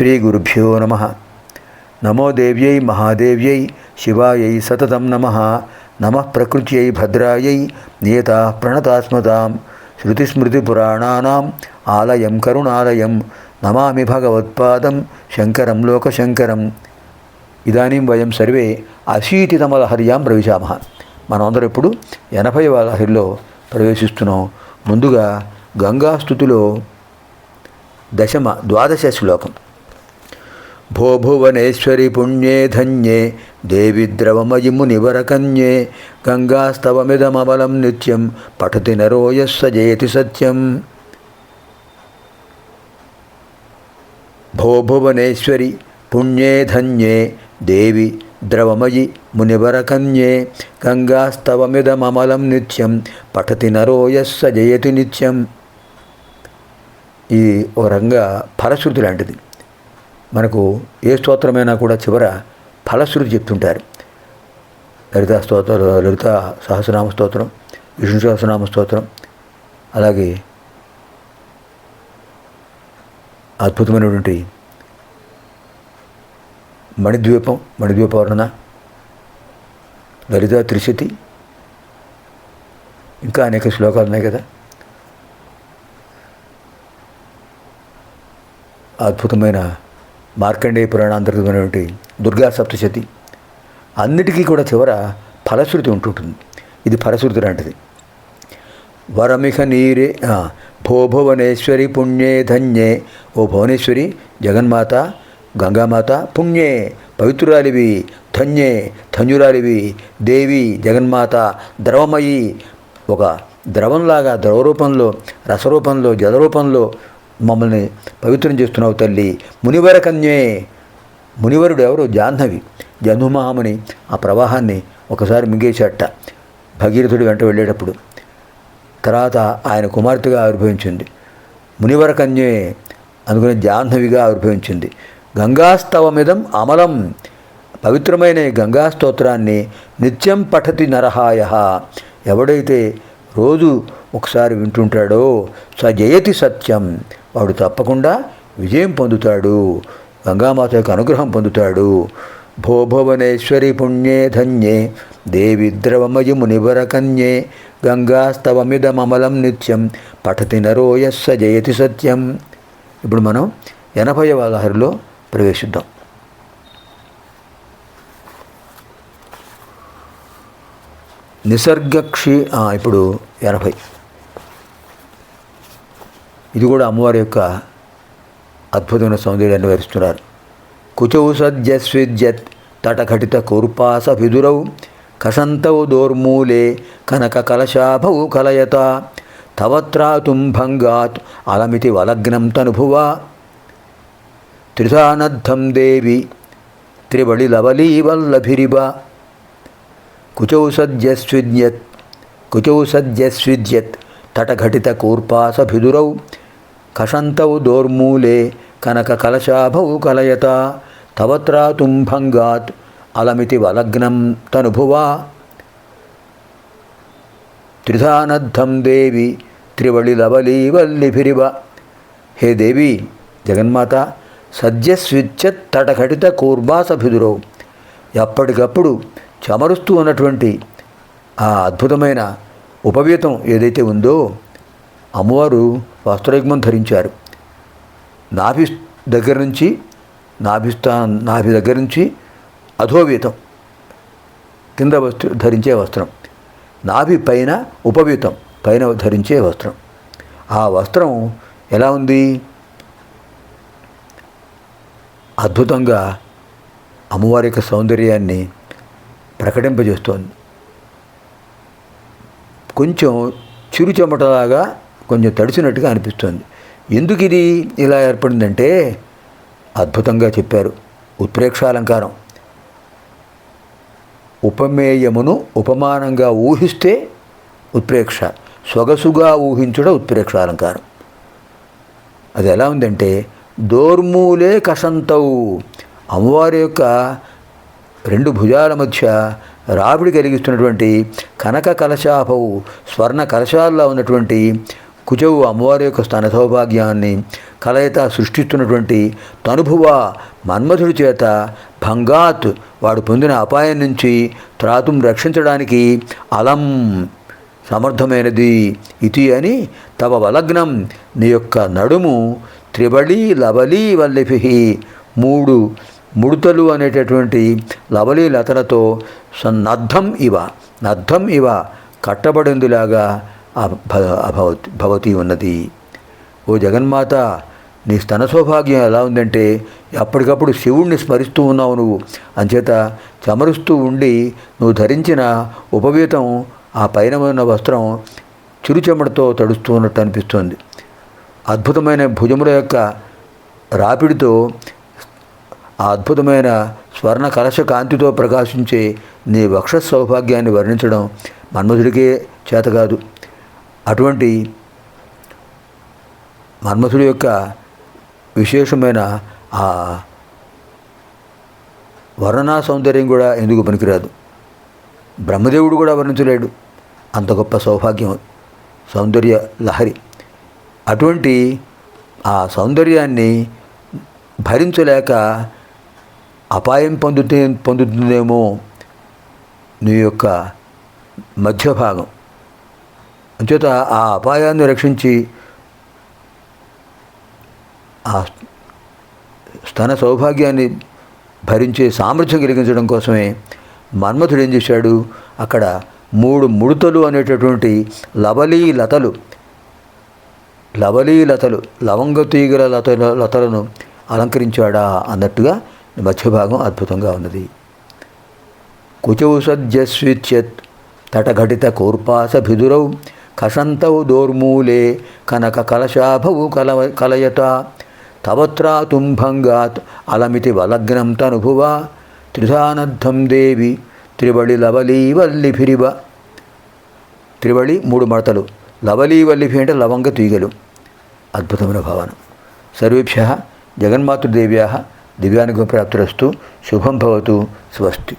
శ్రీ గురుభ్యో నమ నమో దేవ్యై మహాదేవ్యై శివాయై సతతం నమ నమ ప్రకృత్యై భద్రాయై నియత ప్రణతాస్మతాం శృతిస్మృతిపురాణానాం ఆలయం కరుణాలయం నమామి భగవత్పాదం శంకరం లోకశంకరం ఇదానీం వయం సర్వే అశీతితమ లహర్యాం ప్రవేశామः మనమందరం ఇప్పుడు ఎనభైవ లహరిలో ప్రవేశిస్తున్నాం ముందుగా గంగాస్థుతిలో దశమ ద్వాదశ శ్లోకం. భో భువనేశ్వరి పుణ్యే ధన్యే దేవి ద్రవమయి మునివరకన్యే గంగాస్తవమిదమబలం నిత్యం పఠతి నరోయస్స జయతి సత్యం భో భువనేశ్వరి పుణ్యే ధన్యే దేవి ద్రవమయి మునివరకన్యే గంగాస్తవమిదమలం నిత్యం పఠతి నరోయస్స జయతి నిత్యం ఈ ఓ రంగా ఫలశ్రుతి లాంటిది. మనకు ఏ స్తోత్రమైనా కూడా చివర ఫలశ్రుతి చెప్తుంటారు. లలిత స్తోత్ర లలిత సహస్రనామ స్తోత్రం విష్ణు సహస్రనామ స్తోత్రం అలాగే అద్భుతమైనటువంటి మణిద్వీపం మణిద్వీప వర్ణన లలిత త్రిశతి ఇంకా అనేక శ్లోకాలు ఉన్నాయి కదా. అద్భుతమైన మార్కండేయ పురాణాంతర్గతమైనటువంటి దుర్గా సప్తశతి అన్నిటికీ కూడా చివర ఫలశ్రుతి ఉంటుంటుంది. ఇది ఫలశ్రుతి లాంటిది. వరమిహ నీరే భో భువనేశ్వరి పుణ్యే ధన్యే ఓ భువనేశ్వరి జగన్మాత గంగామాత పుణ్యే పవిత్రురాలివి ధన్యే ధన్యురాలివి దేవి జగన్మాత ద్రవమయి ఒక ద్రవంలాగా ద్రవరూపంలో రసరూపంలో జలరూపంలో మమ్మల్ని పవిత్రం చేస్తున్నావు తల్లి. మునివర కన్యే మునివరుడు ఎవరు? జాహ్నవి. జన్మమహాముని ఆ ప్రవాహాన్ని ఒకసారి మింగేశాట భగీరథుడి వెంట వెళ్ళేటప్పుడు. తర్వాత ఆయన కుమార్తెగా ఆవిర్భవించింది. మునివర కన్యే అనుకునే జాహ్నవిగా ఆవిర్భవించింది. గంగాస్తవమిదం అమలం. పవిత్రమైన గంగా స్తోత్రాన్ని నిత్యం పఠతి నరహాయ. ఎవడైతే రోజు ఒకసారి వింటుంటాడో స జయతి సత్యం. వాడు తప్పకుండా విజయం పొందుతాడు గంగామాత యొక్క అనుగ్రహం పొందుతాడు. భో భువనేశ్వరి పుణ్యే ధన్యే దేవి ద్రవమయి మునివర గంగాస్తవమిదమలం నిత్యం పఠతి నరోయస్స జయతి సత్యం. ఇప్పుడు మనం ఎనభైవ లహరిలో ప్రవేశిద్దాం. నిసర్గక్షి ఇప్పుడు ఎనభై. ఇది కూడా అమ్మవారి యొక్క అద్భుతమైన సౌందర్యాన్ని వివరిస్తున్నారు. కుచౌ సజ్జస్విజ్జత్ తటఘటిత కూర్పాస విదురౌ కసంతౌ దోర్మూలే కనక కలశాభౌ కలయత తవత్రాతుం భంగాత్ అలమితి వలగ్నం తనుభువా. త్రిధానద్ధం దేవి త్రివళి లవలీవల్లభిరివ కుచౌ సద్యస్విద్యత్ కుచౌ సజ్జస్విజ్యత్ తటఘటిత కూర్పాసభిదురౌ కషంతౌ దోర్మూలే కనక కలశాభౌ కలయత తవత్రా తుంభంగాత్ అలమితి వలగ్నం తనుభువా. త్రిధానద్ధం దేవి త్రివళి లవలీవల్లిభిరివ హే దేవి జగన్మాత సద్యస్విచ్యత్ తటఘటిత కూర్బాసభిదురౌ ఎప్పటికప్పుడు చమరుస్తూ ఉన్నటువంటి ఆ అద్భుతమైన ఉపవీతం ఏదైతే ఉందో అమ్మవారు వస్త్రయుగ్మం ధరించారు. నాభి దగ్గర నుంచి నాభిస్థా నాభి దగ్గర నుంచి అధోవీతం కింద వస్త్ర ధరించే వస్త్రం. నాభి పైన ఉపవీతం పైన ధరించే వస్త్రం. ఆ వస్త్రం ఎలా ఉంది? అద్భుతంగా అమ్మవారి యొక్క సౌందర్యాన్ని ప్రకటింపజేస్తోంది. కొంచెం చిరు చెమటలాగా కొంచెం తడిసినట్టుగా అనిపిస్తుంది. ఎందుకు ఇది ఇలా ఏర్పడిందంటే అద్భుతంగా చెప్పారు ఉత్ప్రేక్షాలంకారం. ఉపమేయమును ఉపమానంగా ఊహిస్తే ఉత్ప్రేక్ష సొగసుగా ఊహించుట ఉత్ప్రేక్షాలంకారం. అది ఎలా ఉందంటే దోర్మూలే కసంతవు అమ్మవారి యొక్క రెండు భుజాల మధ్య రాబడి కలిగిస్తున్నటువంటి కనక కలశాపవు స్వర్ణ కలశాల్లో ఉన్నటువంటి కుజవు అమ్మవారి యొక్క స్థాన సౌభాగ్యాన్ని కలయిత సృష్టిస్తున్నటువంటి తనుభువ మన్మధుడి చేత భంగాత్ వాడు పొందిన అపాయం నుంచి త్రాతుం రక్షించడానికి అలం సమర్థమైనది ఇది అని తవ వలగ్నం నీ యొక్క నడుము త్రిబళి లవలి వల్లిఫి మూడు ముడతలు అనేటటువంటి లవలి లతలతో సన్నద్ధం ఇవ నద్ధం ఇవ కట్టబడిందిలాగా అభవతి భవతి ఉన్నది. ఓ జగన్మాత నీ స్తన సౌభాగ్యం ఎలా ఉందంటే అప్పటికప్పుడు శివుణ్ణి స్మరిస్తూ ఉన్నావు నువ్వు. అంచేత చమరుస్తూ ఉండి నువ్వు ధరించిన ఉపవీతం ఆ పైన ఉన్న వస్త్రం చిరుచెమటతో తడుస్తూ ఉన్నట్టు అనిపిస్తుంది. అద్భుతమైన భుజముల యొక్క రాపిడితో ఆ అద్భుతమైన స్వర్ణ కలశ కాంతితో ప్రకాశించే నీ వక్ష సౌభాగ్యాన్ని వర్ణించడం మన్మధుడికే చేత కాదు. అటువంటి మన్మథుడి యొక్క విశేషమైన ఆ వర్ణనా సౌందర్యం కూడా ఎందుకు పనికిరాదు? బ్రహ్మదేవుడు కూడా వర్ణించలేడు. అంత గొప్ప సౌభాగ్యం సౌందర్య లహరి. అటువంటి ఆ సౌందర్యాన్ని భరించలేక అపాయం పొందుతే పొందుతుందేమో నీ యొక్క మధ్య భాగం అంచేత ఆ అపాయాన్ని రక్షించి ఆ స్థన సౌభాగ్యాన్ని భరించే సామర్థ్యం కలిగించడం కోసమే మన్మథుడు ఏం చేశాడు? అక్కడ మూడు ముడతలు అనేటటువంటి లవలీ లతలు లవలీ లతలు లవంగ తీగల లతల లతలను అలంకరించాడా అన్నట్టుగా మధ్యభాగం అద్భుతంగా ఉన్నది. కుచౌ సద్యస్విచ్యత్ తటఘటిత కూర్పాసభిదురౌ కషంతౌ దోర్మూలే కనక కలశాభవు కలవ కలయట. తవత్రా తుంభంగాత్ అలమితి వలగ్నం తనుభువ. త్రిధానద్ధం దేవి త్రివళి లవలీ వల్లిభిరివ త్రిబళి మూడు మడతలు. లవలీవల్లిఫి అంటే లవంగ తీగలు. అద్భుతమైన భావన. సర్వేభ్య జగన్మాతృదేవ్యా దివ్యానుగ్రహ ప్రాప్తిరస్తు. శుభం భవతు. స్వస్తి.